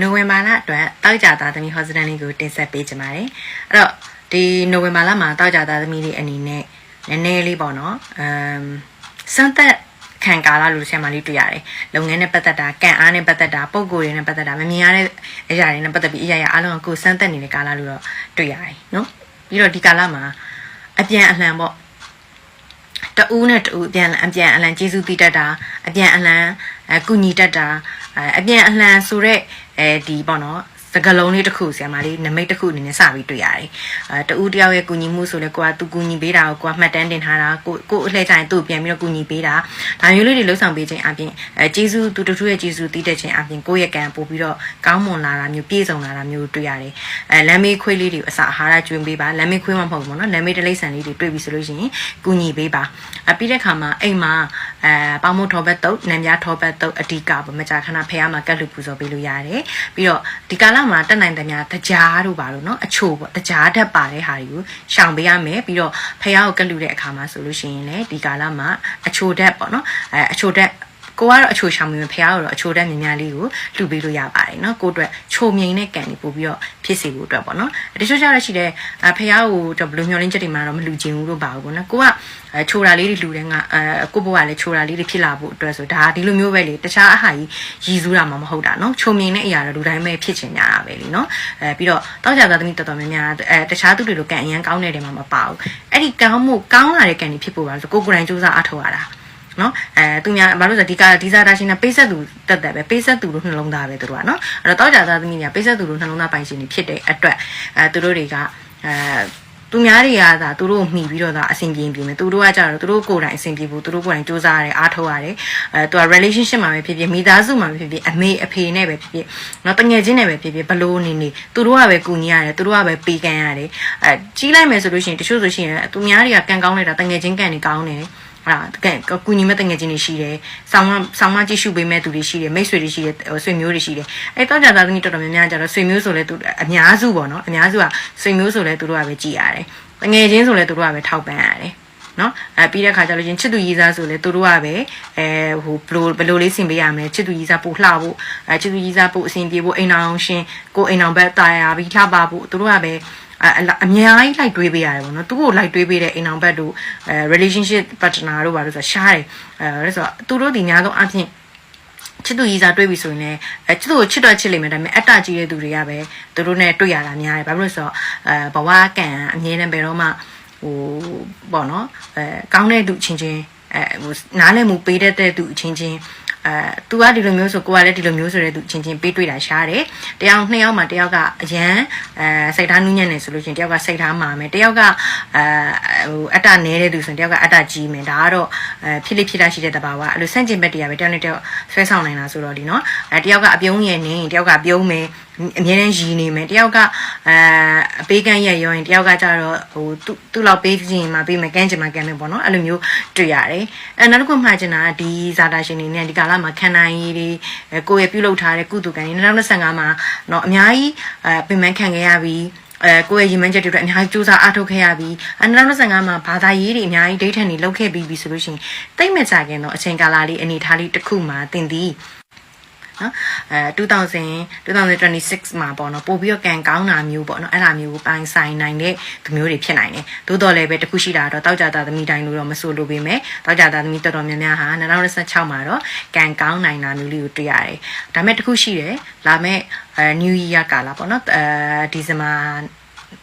နိုဝင်ဘာလအတွက်တောက်ကြသားသမီးဟောစတန်လေးကိုတင်ဆက်ပေးကြပါတယ်အဲ့တော့ဒီနိုဝင်ဘာလမှာတောက်ကြသားသမီးလေးအနေနဲ့နည်းနည်းလေးပေါ့နော်အမ်စမ်းသက်ခံကာလလို့ဆရာမလေးတွေ့ရတယ်လုပ်ငန်းနဲ့ပတ်သက်တာကံအားနဲ့ပတ်သက်တာပုံကိုယ်တွေနဲ့ပတ်သက်တာမမြင်ရတဲ့အရာတွေနဲ့ပတ်သက်ပြီးအရာရာအားလုံးကကိုယ်စမ်းသက်နေတဲ့ကာလလို့တော့တွေ့ရတယ်နော်ပြီးတော့ဒီကာလမှာအပြန်အလှန်ပေါ့တူးနဲ့တူးအပြန်အပြန်အလှန်ကျေးဇူးတည်တတ်တာအပြန်အလှန်အကူညီတတ်တာအဲအပြန်အလှန်ဆိုတော့ အဲဒီပေါ့နော်စကလုံးလေးတစ်ခုဆရာမလေးနမိတ်တစ်ခုအနေနဲ့စပြီးတွေ့ရတယ်။အဲတူးတယောက်ရဲ့ကူညီမှုဆိုလဲကိုကသူကူညီပေးတာကိုကိုကမှတ်တမ်းတင်ထားတာကိုကိုအလှည့်တိုင်းသူ့ပြန်ပြီးတော့ကူညီပေးတာဒါမျိုးလေးတွေလှုပ်ဆောင်ပေးခြင်းအပြင်အဲကျေးဇူးသူတို့ရဲ့ကျေးဇူးတည်တဲ့ခြင်းအပြင်ကိုယ့်ရဲ့ကံပို့ပြီးတော့ကောင်းမွန်လာတာမျိုးပြည့်စုံလာတာမျိုးတွေ့ရတယ်။အဲလမ်းမေးခွေးလေးတွေအစာအာဟာရကျွေးပေးပါလမ်းမေးခွေးမှမဟုတ်ဘူးပေါ့နော်လမ်းမေးတလိမ့်ဆန်လေးတွေတွေ့ပြီဆိုလို့ရှိရင်ကူညီပေးပါ။အပြီးတဲ့ခါမှာအိမ်မှာ အဲပေါမို့ထောဘတ်တုတ်နံပြားထောဘတ်တုတ်အဓိကပေါ့မကြာခဏဖះမှာကတ်လူပူဇော်ပေးလို့ရတယ်။ပြီးတော့ဒီကာလမှာတက်နိုင်တဲ့များတကြားတို့ပါလို့เนาะအချို့ပေါ့တကြားဓာတ်ပါတဲ့ဟာတွေကိုရှောင်ပေးရမယ်ပြီးတော့ဖះကိုကတ်လူတဲ့အခါမှာဆိုလို့ရှိရင်လည်းဒီကာလမှာအချိုဓာတ်ပေါ့เนาะအဲအချိုဓာတ် ကိုကတော့အချိုရှောင်မြင်ဖះကတော့အချိုတက်မြင်များလေးကိုလှူပေးလို့ရပါတယ်เนาะကိုအတွက်ချိုမြိန်တဲ့ကံတွေပို့ပြီးတော့ဖြစ်စေဖို့အတွက်ပေါ့เนาะတချို့ကျတော့ရှိတဲ့ဖះကိုတော့ဘယ်လိုမျောလင်းချက်တွေမှာတော့မလှူခြင်းဘူးလို့ပါဘူးပေါ့နော်ကိုကချိုတာလေးတွေလှူတယ်ငါအဲကိုဘွားကလည်းချိုတာလေးတွေဖြစ်လာဖို့အတွက်ဆိုဒါဒီလိုမျိုးပဲလေတခြားအဟာကြီးရည်စူးတာမှမဟုတ်တာเนาะချိုမြိန်တဲ့အရာတော့လူတိုင်းပဲဖြစ်ချင်ကြတာပဲလीเนาะအဲပြီးတော့တောက်ကြသားသမီးတော်တော်များများအဲတခြားသူတွေလိုကံအရန်ကောင်းတဲ့တယ်မှမပါဘူးအဲ့ဒီကောင်းမှုကောင်းလာတဲ့ကံတွေဖြစ်ဖို့ပါဆိုကိုကိုယ်တိုင်စူးစမ်းအထောက်ရတာ နော်အဲသူများဘာလို့ဆိုဒီကဒီစားတာရှင်ကပိတ်ဆက်သူတက်တယ်ပဲပိတ်ဆက်သူလို့နှလုံးသားပဲသူတို့ကနော်အဲ့တော့တောက်ကြသားသမီးတွေကပိတ်ဆက်သူလို့နှလုံးသားပိုင်ရှင်တွေဖြစ်တဲ့အတွက်အဲသူတို့တွေကအဲသူများတွေကသာသူတို့မှီပြီးတော့သာအဆင်ပြေပြေမယ်သူတို့ကကြတော့သူတို့ကိုယ်တိုင်အဆင်ပြေဖို့သူတို့ကိုယ်တိုင်စူးစမ်းရတယ်အားထုတ်ရတယ်အဲသူက relationship မှာပဲဖြစ်ဖြစ်မိသားစုမှာပဲဖြစ်ဖြစ်အမေအဖေနဲ့ပဲဖြစ်ဖြစ်နော်တငယ်ချင်းနဲ့ပဲဖြစ်ဖြစ်ဘလို့နေနေသူတို့ကပဲကူညီရတယ်သူတို့ကပဲပေးကမ်းရတယ်အဲကြီးလိုက်မယ်ဆိုလို့ရှိရင်တချို့ဆိုရှင်သူများတွေကကံကောင်းနေတာတငယ်ချင်းကံတွေကောင်းတယ် ဟာကဲကူညီမဲ့တငယ်ချင်းတွေရှိတယ်။ဆောင်းမဆောင်းမကြည့်ရှုပေးမဲ့သူတွေရှိတယ်မိတ်ဆွေတွေရှိတယ်ဆွေမျိုးတွေရှိတယ်။အဲတောကြသားသမီးတော်တော်များများကြတော့ဆွေမျိုးဆိုလဲသူအများစုပေါ့နော်အများစုကဆွေမျိုးဆိုလဲသူတို့ကပဲကြည်ရတယ်။တငယ်ချင်းဆိုလဲသူတို့ကပဲထောက်ပံ့ရတယ်။နော်အဲပြီးတဲ့ခါကျလို့ချင်းချစ်သူကြီးစားဆိုလဲသူတို့ကပဲအဲဟိုဘလိုဘလိုလေးဆင်ပေးရမယ်ချစ်သူကြီးစားပို့လှဖို့အဲချစ်သူကြီးစားပို့အဆင်ပြေဖို့အိမ်အောင်ရှင်ကိုအိမ်အောင်ဘက်တာယာပြီးလှပါဖို့သူတို့ကပဲ အများကြီးလိုက်တွေးပေးရတယ်ပေါ့နော်သူ့ကိုလိုက်တွေးပေးတဲ့အိမ်အောင်ဘက်တို့အဲ relationship partner တို့ပါလို့ဆိုရှားတယ်အဲဆိုတော့သူတို့ဒီများသောအဖြစ်ချစ်သူကြီးစားတွေးပြီဆိုရင်လည်းအဲချစ်သူကိုချစ်တော့ချစ်လိမ့်မယ်ဒါပေမဲ့အတ္တကြီးတဲ့သူတွေကပဲသူတို့နဲ့တွေ့ရတာများတယ်ဘာလို့လဲဆိုတော့အဲဘဝကံအမြဲတမ်းဘယ်တော့မှဟိုပေါ့နော်အဲကောင်းတဲ့သူချင်းချင်းအဲဟိုနားလည်မှုပေးတတ်တဲ့သူချင်းချင်း အဲ तू ကဒီလိုမျိုးဆိုကိုကလည်းဒီလိုမျိုးဆိုတဲ့သူချင်းချင်းပေးတွေ့တာရှားတယ်တယောက်နှစ်ယောက်မှာတယောက်ကအရန်အဲစိတ်ထားနူးညံ့နေဆိုလို့ချင်းတယောက်ကစိတ်ထားမှာမယ်တယောက်ကအဲဟိုအတ္တနဲတဲ့သူဆိုရင်တယောက်ကအတ္တကြီးမယ်ဒါကတော့အဲဖြစ်လိဖြစ်တာရှိတဲ့တဘာဝအဲ့လိုဆန့်ကျင်ဘက်တရားပဲတယောက်နဲ့တယောက်ဆွဲဆောင်နိုင်တာဆိုတော့ဒီနော်အဲတယောက်ကအပြုံးရည်နေတယောက်ကပြုံးမယ်အမြဲတမ်းရည်နေမယ်တယောက်ကအဲအပေးကမ်းရက်ရောရင်တယောက်ကကြတော့ဟိုသူ့သူ့လောက်ပေးခြင်းမှာပေးမယ်ကမ်းခြင်းမှာကမ်းမယ်ပေါ့နော်အဲ့လိုမျိုးတွေ့ရတယ်အဲနောက်တစ်ခုမှချင်တာဒီဇာတာရှင်တွေနဲ့ဒီကာလမှာခန္ဓာရည်တွေကိုယ့်ရဲ့ပြုလုပ်ထားတဲ့ကုသကံတွေ2025မှာတော့အများကြီးအဲပြင်ပန်းခံခဲ့ရပြီးအဲကိုယ့်ရဲ့ရည်မှန်းချက်တွေအတွက်အများကြီးစူးစမ်းအားထုတ်ခဲ့ရပြီးအ2025မှာဘာသာရေးတွေအများကြီးဒိဋ္ဌံတွေလုပ်ခဲ့ပြီးပြီဆိုလို့ရှိရင်တိတ်မကြခင်တော့အချိန်ကာလလေးအနေထားလေးတစ်ခုမှာတင်သည် နော်အဲ2000 2026မှာပေါ့နော်ပို့ပြီးတော့ကန်ကောင်းတာမျိုးပေါ့နော်အဲ့ဒါမျိုးကိုပိုင်ဆိုင်နိုင်တဲ့သူမျိုးတွေဖြစ်နိုင်တယ်သို့တော်လည်းပဲတခုရှိတာတော့တောက်ကြတာသမီးတိုင်းလို့တော့မဆိုလိုပေမဲ့တောက်ကြတာသမီးတော်တော်များများဟာ2026မှာတော့ကန်ကောင်းနိုင်တာမျိုးလေးကိုတွေ့ရတယ်ဒါပေမဲ့တခုရှိတယ်လာမဲ့အဲ New Year ကာလပေါ့နော်အဲဒီဇင်ဘာ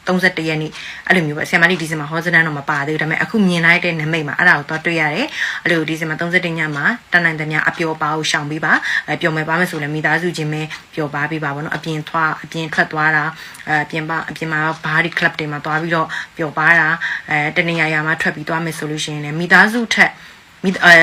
31ရက်နေ့အဲ့လိုမျိုးပဲဆီယမလေးဒီဇင်ဘာဟောစတန်တော့မပါသေးဘူးဒါပေမဲ့အခုမြင်လိုက်တဲ့နမိတ်မှာအဲ့ဒါကိုတော့တွေ့ရတယ်အဲ့လိုဒီဇင်ဘာ31ညမှာတန်နိုင်တဲ့ညအပျော်ပါကိုရှောင်ပေးပါအဲပျော်မယ်ပါမယ်ဆိုလည်းမိသားစုချင်းပဲပျော်ပါပေးပါဘောနော်အပြင်သွားအပြင်ထွက်သွားတာအဲအပြင်ပါအပြင်မှာဘားဒီကလပ်တွေမှာသွားပြီးတော့ပျော်ပါတာအဲတနေရာရာမှာထွက်ပြီးသွားမယ်ဆိုလို့ရှိရင်လည်းမိသားစုထက် မိအဲ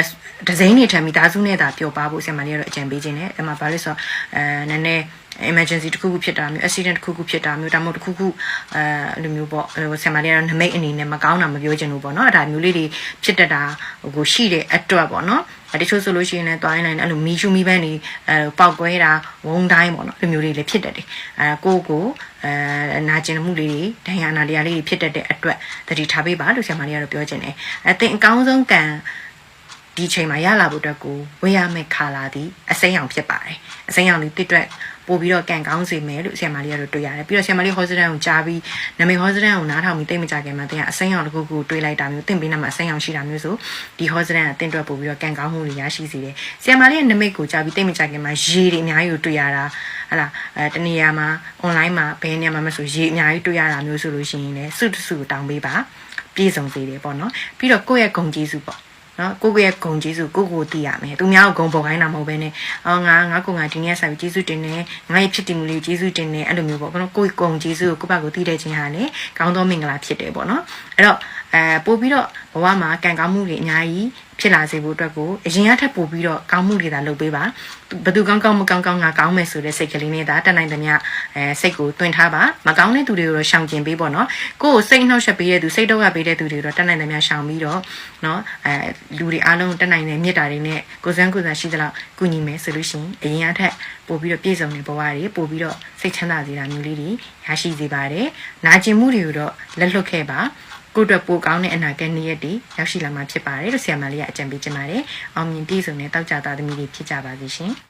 ဒဇိန်းတွေထက်မိသားစုနဲ့သာပျော်ပါဖို့ဆီယမလေးကတော့အကြံပေးခြင်းတယ်အဲ့မှာဘာလို့ဆိုတော့အဲနည်းနည်း emergency တစ်ခုခုဖြစ်တာမျိုး accident တစ်ခုခုဖြစ်တာမျိုးဒါမှမဟုတ်တစ်ခုခုအဲအဲ့လိုမျိုးပေါ့ဆင်မလေးကတော့နမိတ်အနေနဲ့မကောင်းတာမပြောချင်ဘူးပေါ့နော်အဲ့ဒါမျိုးလေးတွေဖြစ်တတ်တာဟိုရှိတဲ့အတွက်ပေါ့နော်တချို့ဆိုလို့ရှိရင်လည်းတွိုင်းနိုင်တယ်အဲ့လိုမီချူမီပန်းနေအဲပေါက်ကွဲတာဝုံတိုင်းပေါ့နော်ဒီမျိုးလေးလည်းဖြစ်တတ်တယ်အဲကိုကိုအဲနာကျင်မှုလေးတွေဒဏ်ရာနာတရားလေးတွေဖြစ်တတ်တဲ့အတွက်တတိထားပေးပါလို့ဆရာမလေးကတော့ပြောချင်တယ်အဲသင်အကောင်းဆုံးကံ ဒီချိန်မှာရလာဖို့အတွက်ကိုဝေးရမယ့်ခါလာသည်အစိမ်းရောင်ဖြစ်ပါတယ်အစိမ်းရောင်ဒီတစ်တွက်ပို့ပြီးတော့ကန်ကောင်းစေမယ်လို့ဆရာမလေးကတော့တွေ့ရတယ်ပြီးတော့ဆရာမလေးဟောစတန်ကိုကြားပြီးနာမည်ဟောစတန်ကိုနားထောင်ပြီးတိတ်မကြခင်မှာတင်ကအစိမ်းရောင်တစ်ခုခုတွေးလိုက်တာမျိုးတင်ပေးနာမှာအစိမ်းရောင်ရှိတာမျိုးဆိုဒီဟောစတန်ကတင်တွက်ပို့ပြီးတော့ကန်ကောင်းမှုတွေရရှိစေတယ်ဆရာမလေးရဲ့နမိတ်ကိုကြားပြီးတိတ်မကြခင်မှာရေတွေအများကြီးကိုတွေ့ရတာဟလာအဲတနေရာမှာ online မှာဘယ်နေရာမှာမဆိုရေအများကြီးတွေ့ရတာမျိုးဆိုလို့ရှိရင်လည်းစုတစုတောင်းပေးပါပြည့်စုံစေတယ်ပေါ့နော်ပြီးတော့ကိုယ့်ရဲ့ဂုံကျေးဇူးပေါ့ နော်ကိုယ့်ရဲ့ဂုံကျေးဇူးကိုကိုသိရမယ်သူများကိုဂုံပေါ်ခိုင်းတာမဟုတ်ဘဲနဲ့အော်ငါငါကိုငါဒီနေ့ဆက်ပြီးကျေးဇူးတင်တယ်ငါရဲ့ဖြစ်တည်မှုလေးကျေးဇူးတင်တယ်အဲ့လိုမျိုးပေါ့နော်ကိုယ့်ဂုံကျေးဇူးကိုကိုယ့်ဘက်ကိုသိတဲ့ခြင်းဟာလေကောင်းသောမင်္ဂလာဖြစ်တယ်ပေါ့နော်အဲ့တော့အဲပို့ပြီးတော့ဘဝမှာကံကောင်းမှုတွေအများကြီး ဖြစ်လာစေဖို့အတွက်ကိုအရင်ကထပ်ပို့ပြီးတော့ကောင်းမှုတွေသာလုပ်ပေးပါဘယ်သူကောင်းကောင်းမကောင်းကောင်းငါကောင်းမယ်ဆိုတဲ့စိတ်ကလေးနဲ့ဒါတက်နိုင်သမျှအဲစိတ်ကိုတွင်ထားပါမကောင်းတဲ့သူတွေကိုတော့ရှောင်ကျင်ပေးပေါ့နော်ကိုယ့်ကိုစိတ်နှောက်ယှက်ပေးတဲ့သူစိတ်တော့ကပေးတဲ့သူတွေတော့တက်နိုင်သမျှရှောင်ပြီးတော့နော်အဲလူတွေအားလုံးတက်နိုင်တဲ့မေတ္တာတွေနဲ့ကိုယ်စမ်းကိုယ်စမ်းရှိသလောက်ကုညီမယ်ဆိုလို့ရှိရင်အရင်ကထက်ပို့ပြီးတော့ပြည့်စုံတဲ့ဘဝတွေပို့ပြီးတော့စိတ်ချမ်းသာစေတာမျိုးလေးတွေရရှိစေပါတယ်နာကျင်မှုတွေကိုတော့လက်လွတ်ခဲ့ပါ ကိုယ့်အတွက်ပိုကောင်းတဲ့အနာဂတ်နေ့ရက်တွေရောက်ရှိလာမှာဖြစ်ပါတယ်လို့ဆရာမလေးကအကြံပေးချင်ပါတယ်။အောင်မြင်ပြည့်စုံတဲ့တောက်ကြသားသမီးတွေဖြစ်ကြပါစေရှင်။